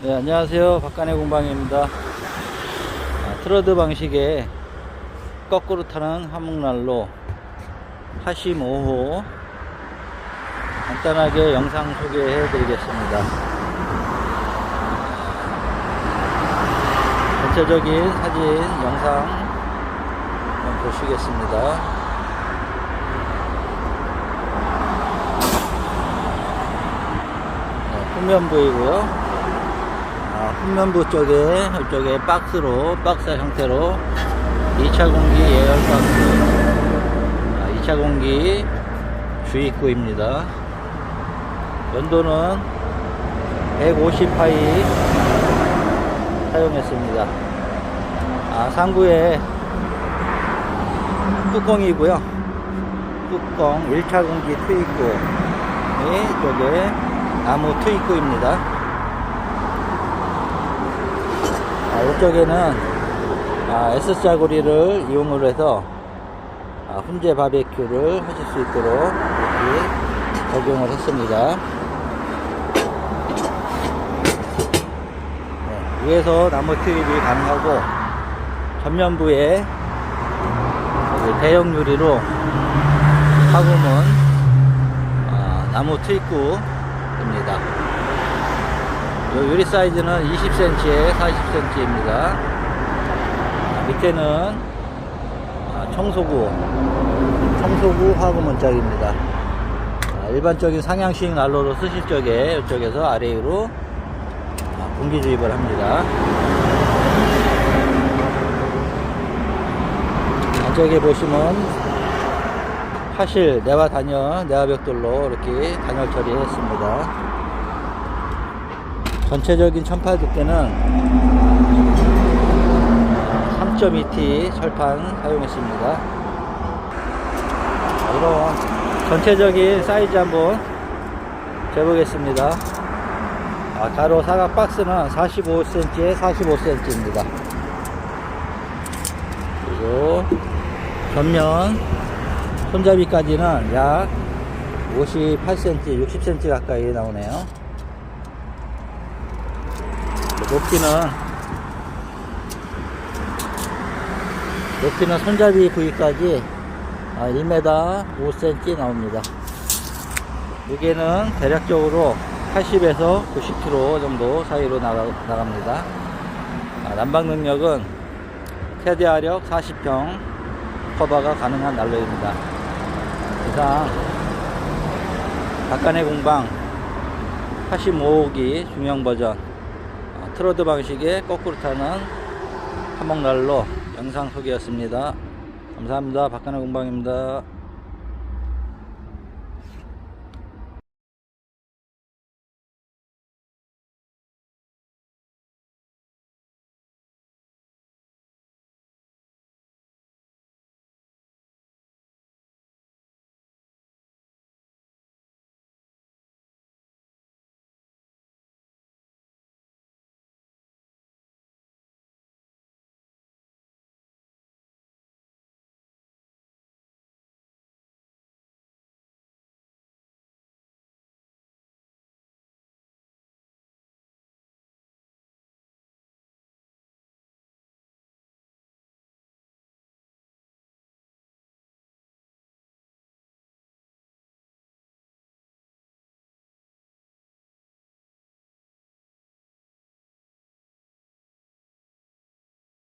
네, 안녕하세요. 박간의 공방입니다. 아, 트러드 방식의 거꾸로 타는 화목난로 85호 간단하게 영상 소개해 드리겠습니다. 전체적인 사진, 영상 보시겠습니다. 네, 후면부이고요. 아, 후면부 쪽에 이쪽에 박스로 박스 형태로 2차 공기 예열 박스. 아, 2차 공기 주입구입니다. 연도는 150파이 사용했습니다. 아, 상부에 뚜껑이고요. 뚜껑 1차 공기 투입구 이쪽에 나무 투입구입니다 아, 이쪽에는 아, S자구리를 이용을 해서 아, 훈제 바베큐를 하실 수 있도록 이렇게 적용을 했습니다. 네, 위에서 나무 투입이 가능하고 전면부에 대형 유리로 화금은 아, 나무 투입구입니다. 요 유리 사이즈는 20cm에 40cm입니다. 밑에는 아, 청소구, 청소구 화구 문짝입니다. 아, 일반적인 상향식 난로로 쓰실 적에 이쪽에서 아래 위로 아, 공기 주입을 합니다. 안쪽에 보시면 파실 내와 단열, 내화벽돌로 이렇게 단열 처리했습니다. 전체적인 천파 두께는 3.2T 철판 사용했습니다. 자, 이런 전체적인 사이즈 한번 재보겠습니다. 아, 가로 사각 박스는 45cm에 45cm입니다. 그리고 전면 손잡이까지는 약 58cm, 60cm 가까이 나오네요. 높이는 높이는 손잡이 부위까지 1m 5cm 나옵니다. 무게는 대략적으로 80에서 90kg 정도 사이로 나가, 나갑니다. 아, 난방 능력은 최대화력 40평 커버가 가능한 난로입니다. 이상 박간의 공방 85호기 중형 버전 아, 트로드 방식의 거꾸로 타는 한목난로 영상 소개였습니다. 감사합니다. 박간의 공방입니다.